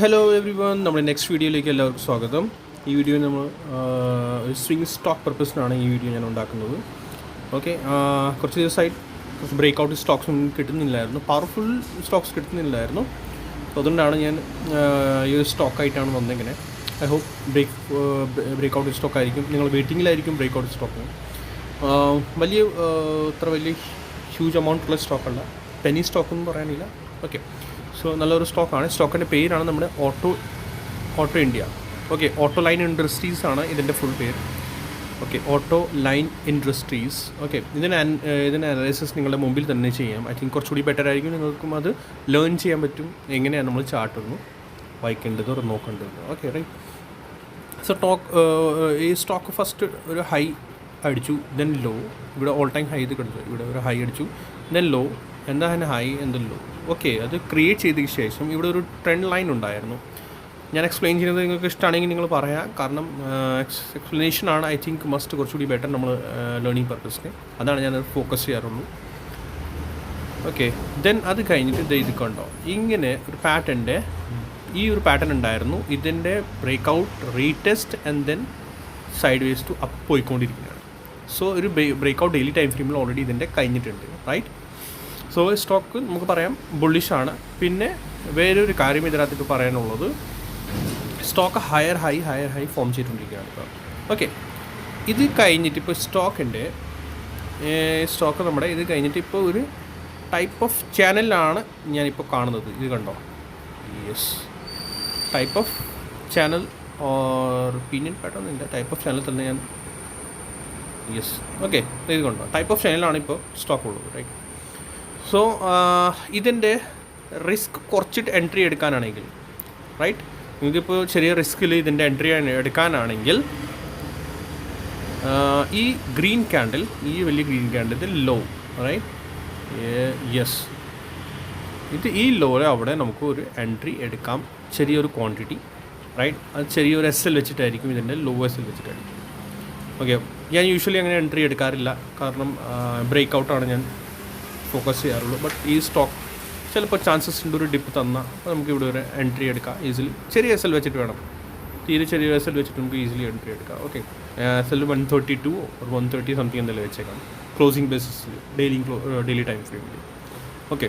Hello everyone നമ്മുടെ next വീഡിയോയിലേക്ക് എല്ലാവർക്കും സ്വാഗതം. ഈ വീഡിയോ നമ്മൾ ഒരു സ്വിംഗ് സ്റ്റോക്ക് പർപ്പസിനാണ് ഈ വീഡിയോ ഞാൻ ഉണ്ടാക്കുന്നത്. ഓക്കെ കുറച്ച് ദിവസമായി കുറച്ച് ബ്രേക്ക് ഔട്ട് സ്റ്റോക്സ് ഒന്നും കിട്ടുന്നില്ലായിരുന്നു. Powerful Stokes കിട്ടുന്നില്ലായിരുന്നു. അതുകൊണ്ടാണ് ഞാൻ ഈ ഒരു സ്റ്റോക്കായിട്ടാണ് വന്നിങ്ങനെ. I hope break break out stock ആയിരിക്കും. നിങ്ങൾ വെയിറ്റിങ്ങിലായിരിക്കും ബ്രേക്ക് ഔട്ട് സ്റ്റോക്ക് വലിയ ഇത്ര വലിയ ഹ്യൂജ് എമൗണ്ട് ഉള്ള സ്റ്റോക്കല്ല പെനി സ്റ്റോക്ക് എന്ന് പറയാനില്ല. ഓക്കെ സോ നല്ലൊരു സ്റ്റോക്കാണ് സ്റ്റോക്കിന്റെ പേരാണ് നമ്മുടെ auto auto India okay auto line industries ആണ് ഇതിന്റെ ഫുൾ പേര്. Okay auto line industries okay ഇതിന് ഇതിന്റെ അനാലിസിസ് നിങ്ങളുടെ മുമ്പിൽ തന്നെ ചെയ്യാം. ഐ തിങ്ക് കുറച്ചുകൂടി ബെറ്റർ ആയിരിക്കും. നിങ്ങൾക്കും അത് ലേൺ ചെയ്യാൻ പറ്റും. എങ്ങനെയാണ് നമ്മൾ ചാട്ടുന്നു വായിക്കേണ്ടത് ഒരു നോക്കേണ്ടത്. ഓക്കെ റൈറ്റ് സോ ടോക്ക് ഈ സ്റ്റോക്ക് ഫസ്റ്റ് ഒരു ഹൈ അടിച്ചു ദെൻ ലോ ഇവിടെ ഓൾ ടൈം ഹൈ ഇത് കിടന്നു ഇവിടെ ഒരു ഹൈ അടിച്ചു ദെൻ ലോ എന്താ തന്നെ ഹൈ എന്തല്ലോ. ഓക്കെ അത് ക്രിയേറ്റ് ചെയ്തതിന് ശേഷം ഇവിടെ ഒരു ട്രെൻഡ് ലൈൻ ഉണ്ടായിരുന്നു. ഞാൻ എക്സ്പ്ലെയിൻ ചെയ്യുന്നത് നിങ്ങൾക്ക് ഇഷ്ടമാണെങ്കിൽ നിങ്ങൾ പറയാം. കാരണം എക്സ്പ്ലനേഷൻ ആണ്. ഐ തിങ്ക് മസ്റ്റ് കുറച്ചുകൂടി ബെറ്റർ നമ്മൾ ലേണിംഗ് പർപ്പസിന് അതാണ് ഞാൻ ഫോക്കസ് ചെയ്യാറുള്ളൂ. ഓക്കെ ദെൻ അത് കഴിഞ്ഞിട്ട് ഇത് ഇത് കണ്ടോ? ഇങ്ങനെ ഒരു പാറ്റേണിന്റെ ഈ ഒരു പാറ്റേൺ ഉണ്ടായിരുന്നു. ഇതിന്റെ break out retest and then sideways to up പോയിക്കൊണ്ടിരിക്കുകയാണ്. സോ ഒരു ബ്രേക്ക് ഔട്ട് ഡെയിലി ടൈം ഫ്രെയിമിൽ ഓൾറെഡി ഇതിന്റെ കഴിഞ്ഞിട്ടുണ്ട് റൈറ്റ് സോ സ്റ്റോക്ക് നമുക്ക് പറയാം ബുള്ളിഷാണ് പിന്നെ വേറൊരു കാര്യം ഇതിനകത്ത് ഇപ്പോൾ പറയാനുള്ളത്. Stock higher high higher high form ചെയ്തുകൊണ്ടിരിക്കുകയാണ് ഇപ്പോൾ ഓക്കെ ഇത് കഴിഞ്ഞിട്ട് ഇപ്പോൾ സ്റ്റോക്കിന്റെ സ്റ്റോക്ക് നമ്മുടെ ഇത് കഴിഞ്ഞിട്ട് ഇപ്പോൾ ഒരു ടൈപ്പ് ഓഫ് ചാനലാണ് ഞാനിപ്പോൾ കാണുന്നത്. ഇത് കണ്ടോ? Yes type of channel or pattern type of channel തന്നെ ഞാൻ യെസ് ഓക്കെ ഇത് കണ്ടോ? ടൈപ്പ് ഓഫ് ചാനലാണ് ഇപ്പോൾ സ്റ്റോക്ക് ഉള്ളത് റൈറ്റ് സോ ഇതിന്റെ റിസ്ക് കുറച്ചിട്ട് എൻട്രി എടുക്കാനാണെങ്കിൽ റൈറ്റ് നിങ്ങൾക്കിപ്പോൾ ചെറിയ റിസ്ക്കിൽ ഇതിന്റെ എൻട്രി എടുക്കാനാണെങ്കിൽ ഈ ഗ്രീൻ ക്യാൻഡിൽ ഈ വലിയ ഗ്രീൻ ക്യാൻഡിൽ ഇത് ലോ റൈറ്റ് യെസ് ഇത് ഈ ലോയിൽ അവിടെ നമുക്ക് ഒരു എൻട്രി എടുക്കാം. ചെറിയൊരു ക്വാണ്ടിറ്റി റൈറ്റ് അത് ചെറിയൊരു എസ് എൽ വെച്ചിട്ടായിരിക്കും ഇതിന്റെ ലോ എസ് എൽ വെച്ചിട്ടായിരിക്കും. ഓക്കെ ഞാൻ യൂഷ്വലി അങ്ങനെ എൻട്രി എടുക്കാറില്ല. കാരണം ബ്രേക്ക് ഔട്ടാണ് ഞാൻ ഫോക്കസ് ചെയ്യാറുള്ളൂ. ബട്ട് ഈ സ്റ്റോക്ക് ചിലപ്പോൾ ചാൻസസ് ഉണ്ട് ഒരു ഡിപ്പ് തന്നാൽ നമുക്ക് ഇവിടെ ഒരു എൻട്രി എടുക്കാം ഈസിലി ചെറിയ എസ് എൽ വെച്ചിട്ട് വേണം. തീരെ ചെറിയ എസ് എൽ വെച്ചിട്ട് നമുക്ക് ഈസിലി എൻട്രി എടുക്കാം. Okay S L one thirty two ഒരു വൺ തേർട്ടി സംതിങ് എന്തെങ്കിലും വെച്ചേക്കാം. ക്ലോസിംഗ് ബേസിസിൽ ഡെയിലി ഡെയിലി ടൈം ഫ്രെയിമിൽ ഓക്കെ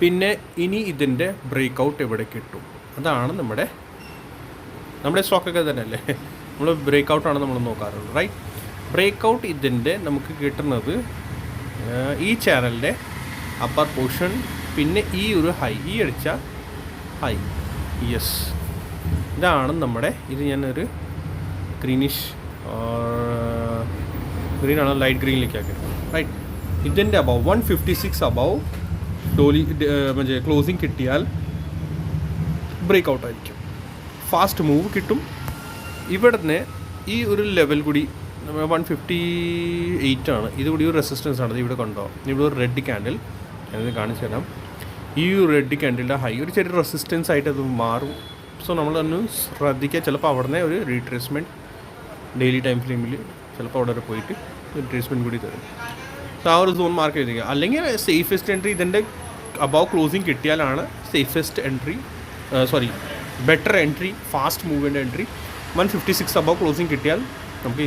പിന്നെ ഇനി ഇതിന്റെ ബ്രേക്ക് ഔട്ട് എവിടെ കിട്ടും? അതാണ് നമ്മുടെ നമ്മുടെ സ്റ്റോക്കൊക്കെ തന്നെയല്ലേ? നമ്മൾ ബ്രേക്ക് ഔട്ടാണ് നമ്മൾ നോക്കാറുള്ളത് റൈറ്റ് ബ്രേക്ക് ഔട്ട് ഇതിന്റെ നമുക്ക് കിട്ടുന്നത് ഈ ചാനലിന്റെ അപ്പർ പോർഷൻ പിന്നെ ഈ ഒരു ഹൈ ഈ അടിച്ച ഹൈ യെസ് ഇതാണ് നമ്മുടെ ഇത് ഞാനൊരു ഗ്രീനിഷ് ഗ്രീനാണ് ലൈറ്റ് ഗ്രീനിലേക്ക് ആക്കിയത് റൈറ്റ് ഇതിന്റെ above one fifty six above daily മറ്റേ ക്ലോസിങ് കിട്ടിയാൽ ബ്രേക്ക് ഔട്ട് ആയിരിക്കും. ഫാസ്റ്റ് മൂവ് കിട്ടും. ഇവിടുന്ന് ഈ ഒരു ലെവൽ കൂടി വൺ ഫിഫ്റ്റി എയ്റ്റ് ആണ്. ഇത് കൂടി ഒരു റെസിസ്റ്റൻസ് ആണ്. ഇവിടെ കണ്ടോ. ഇവിടെ ഒരു റെഡ് ക്യാൻഡിൽ ഞാനിത് കാണിച്ചു തരാം. ഈ റെഡ് ക്യാൻഡിലിന്റെ ഹൈ ഒരു ചെറിയ റെസിസ്റ്റൻസ് ആയിട്ട് അത് മാറും. സോ നമ്മളൊന്ന് ശ്രദ്ധിക്കുക. ചിലപ്പോൾ അവിടുന്ന് ഒരു റീട്രേസ്മെന്റ് ഡെയിലി ടൈം ഫ്രെയിമിൽ ചിലപ്പോൾ അവിടെ പോയിട്ട് റീട്രേസ്മെന്റ് കൂടി തരും. സോ ആ ഒരു സോൺ മാർക്ക് ചെയ്തിരിക്കുക അല്ലെങ്കിൽ സേഫസ്റ്റ് എൻട്രി ഇതിന്റെ above closing കിട്ടിയാലാണ് safest entry sorry better entry fast movement entry one fifty six above closing കിട്ടിയാൽ നമുക്ക്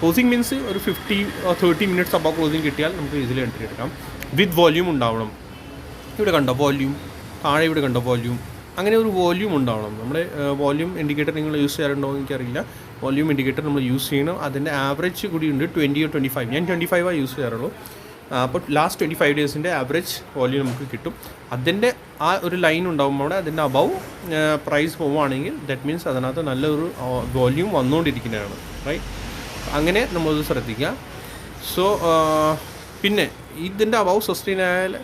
ക്ലോസിങ് മീൻസ് ഒരു fifty thirty minutes above closing കിട്ടിയാൽ നമുക്ക് ഈസിലി എൻട്രി എടുക്കാം. വിത്ത് വോല്യൂം ഉണ്ടാവണം. ഇവിടെ കണ്ടോ വോല്യൂം താഴെ ഇവിടെ കണ്ടോ വോല്യൂം അങ്ങനെ ഒരു വോല്യൂം ഉണ്ടാവണം. നമ്മുടെ വോല്യൂം ഇൻഡിക്കേറ്റർ നിങ്ങൾ യൂസ് ചെയ്യാറുണ്ടോ എന്ന് എനിക്കറിയില്ല. വോല്യൂം ഇൻഡിക്കേറ്റർ നമ്മൾ യൂസ് ചെയ്യണം. അതിന്റെ ആവറേജ് കൂടി ഉണ്ട് ട്വന്റിയോ ട്വന്റി ഫൈവ് ഞാൻ ട്വന്റി ഫൈവാണ് യൂസ് ചെയ്യാറുള്ളൂ. അപ്പോൾ ലാസ്റ്റ് ട്വന്റി ഫൈവ് ഡേയ്സിന്റെ ആവറേജ് വോല്യൂം നമുക്ക് കിട്ടും. അതിന്റെ ആ ഒരു ലൈൻ ഉണ്ടാകുമ്പോൾ അവിടെ അതിന്റെ അബവ് പ്രൈസ് പോവുകയാണെങ്കിൽ ദാറ്റ് മീൻസ് അതിനകത്ത് നല്ലൊരു വോല്യൂം വന്നുകൊണ്ടിരിക്കുന്നതാണ്. റൈറ്റ് അങ്ങനെ നമ്മളത് ശ്രദ്ധിക്കുക. സോ പിന്നെ ഇതിന്റെ അബവ് സസ്റ്റെയിൻ ആയാൽ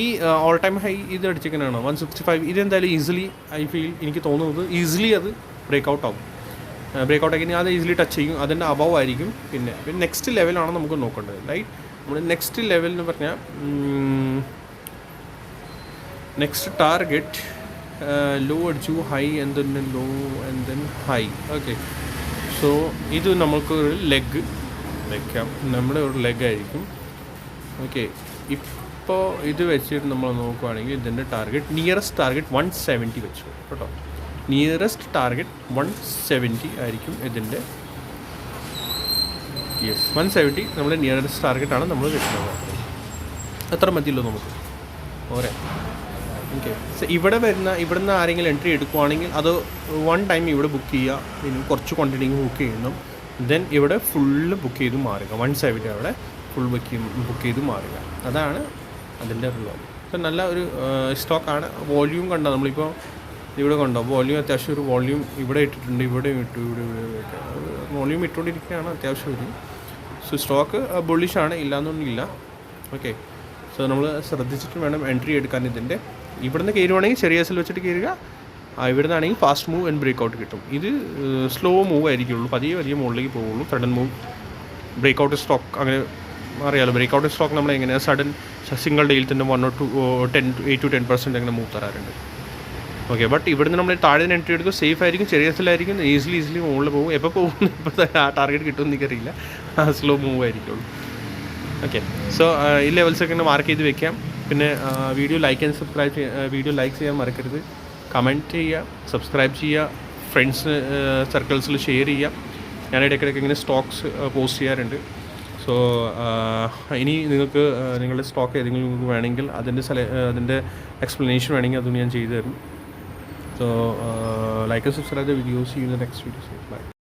ഈ ഓൾ ടൈം ഹൈ ഇത് അടിച്ചിരിക്കുന്നതാണ് വൺ സിക്സ്റ്റി ഫൈവ് ഇതെന്തായാലും ഈസിലി ഐ ഫീൽ എനിക്ക് തോന്നുന്നത് ഈസിലി അത് break out breakout break out ആക്കി അത് ഈസിലി ടച്ച് ചെയ്യും. അതിന്റെ അബവ് ആയിരിക്കും. പിന്നെ പിന്നെ നെക്സ്റ്റ് ലെവലാണ് നമുക്ക് നോക്കേണ്ടത് റൈറ്റ് നമ്മൾ നെക്സ്റ്റ് ലെവൽ എന്ന് പറഞ്ഞാൽ നെക്സ്റ്റ് ടാർഗറ്റ് ലോ അടിച്ചു high and then low and then high okay so ഇത് നമുക്ക് ഒരു ലെഗ് വെക്കാം. നമ്മുടെ ഒരു ലെഗ് ആയിരിക്കും. ഓക്കെ ഇപ്പോൾ ഇത് വെച്ചിട്ട് നമ്മൾ നോക്കുവാണെങ്കിൽ ഇതിന്റെ target nearest target one seventy വെച്ചു. കേട്ടോ. നിയറസ്റ്റ് ടാർഗറ്റ് വൺ സെവന്റി ആയിരിക്കും ഇതിന്റെ യെസ് വൺ സെവന്റി നമ്മുടെ നിയറസ്റ്റ് ടാർഗറ്റാണ് നമ്മൾ വെക്കുന്നത്. അത്ര മതിയല്ലോ നമുക്ക്. ഓരേ ഓക്കെ ഇവിടെ വരുന്ന ഇവിടെ നിന്ന് ആരെങ്കിലും എൻട്രി എടുക്കുവാണെങ്കിൽ അത് വൺ ടൈം ഇവിടെ ബുക്ക് ചെയ്യുക. പിന്നെ കുറച്ച് ക്വാണ്ടിറ്റി ബുക്ക് ചെയ്യുന്നു. ദെൻ ഇവിടെ ഫുള്ള് ബുക്ക് ചെയ്ത് മാറുക. വൺ സൈഡ് അവിടെ ഫുൾ ബുക്ക് ബുക്ക് ചെയ്ത് മാറുക. അതാണ് അതിന്റെ റിസോൾവ് സോ നല്ല ഒരു സ്റ്റോക്കാണ് വോല്യൂം കണ്ടോ? നമ്മളിപ്പോൾ ഇവിടെ കണ്ടോ? വോല്യൂം അത്യാവശ്യം ഒരു വോല്യൂം ഇവിടെ ഇട്ടിട്ടുണ്ട് ഇവിടെ ഇട്ടു ഇവിടെ ഇവിടെ വോല്യൂം ഇട്ടുകൊണ്ടിരിക്കുകയാണ് അത്യാവശ്യം ഒരു. സോ സ്റ്റോക്ക് ബുള്ളിഷാണ് ഇല്ലയെന്നൊന്നുമില്ല ഓക്കെ സോ നമ്മൾ ശ്രദ്ധിച്ചിട്ട് വേണം എൻട്രി എടുക്കാൻ ഇതിന്റെ. ഇവിടുന്ന് കയറുവാണെങ്കിൽ ചെറിയ എസിൽ വെച്ചിട്ട് കയറുക. ആ ഇവിടുന്ന് ആണെങ്കിൽ fast move and break out കിട്ടും. ഇത് സ്ലോ മൂവ് ആയിരിക്കുള്ളൂ. പതിയെ പതിയെ മുകളിലേക്ക് പോകുള്ളൂ. Sudden move break out stock അങ്ങനെ അറിയാലോ. ബ്രേക്ക് ഔട്ട് സ്റ്റോക്ക് നമ്മൾ എങ്ങനെയാണ് സഡൻ സിംഗിൾ ഡേയിൽ തന്നെ one or two ten eight two ten percent അങ്ങനെ മൂവ് തരാറുണ്ട്. ഓക്കെ ബട്ട് ഇവിടുന്ന് നമ്മൾ താഴെ എൻട്രി എടുക്കും സേഫ് ആയിരിക്കും ചെറിയ സ്ഥലമായിരിക്കും ഈസിലി ഈസിലി മുകളിൽ പോകും. എപ്പോൾ പോകും ഇപ്പോൾ ആ ടാർഗറ്റ് കിട്ടുമെന്ന് എനിക്കറിയില്ല. സ്ലോ മൂവ് ആയിരിക്കുള്ളൂ. ഓക്കെ സോ ഈ ലെവൽസൊക്കെ ഇങ്ങനെ മാർക്ക് ചെയ്ത് വെക്കാം. പിന്നെ വീഡിയോ ലൈക്ക് ആൻഡ് സബ്സ്ക്രൈബ് ചെയ്യുക വീഡിയോ ലൈക്ക് ചെയ്യാൻ മറക്കരുത്. കമന്റ് ചെയ്യുക സബ്സ്ക്രൈബ് ചെയ്യുക ഫ്രണ്ട്സ് സർക്കിൾസിൽ ഷെയർ ചെയ്യുക. ഞാൻ ഇടയ്ക്കിടയ്ക്ക് ഇങ്ങനെ സ്റ്റോക്സ് പോസ്റ്റ് ചെയ്യാറുണ്ട്. സോ ഇനി നിങ്ങൾക്ക് നിങ്ങളുടെ സ്റ്റോക്ക് ഏതെങ്കിലും വേണമെങ്കിൽ അതിന്റെ സെല അതിന്റെ എക്സ്പ്ലനേഷൻ വേണമെങ്കിൽ അതും ഞാൻ ചെയ്തു തരും. So like subscribe the videos you next videos bye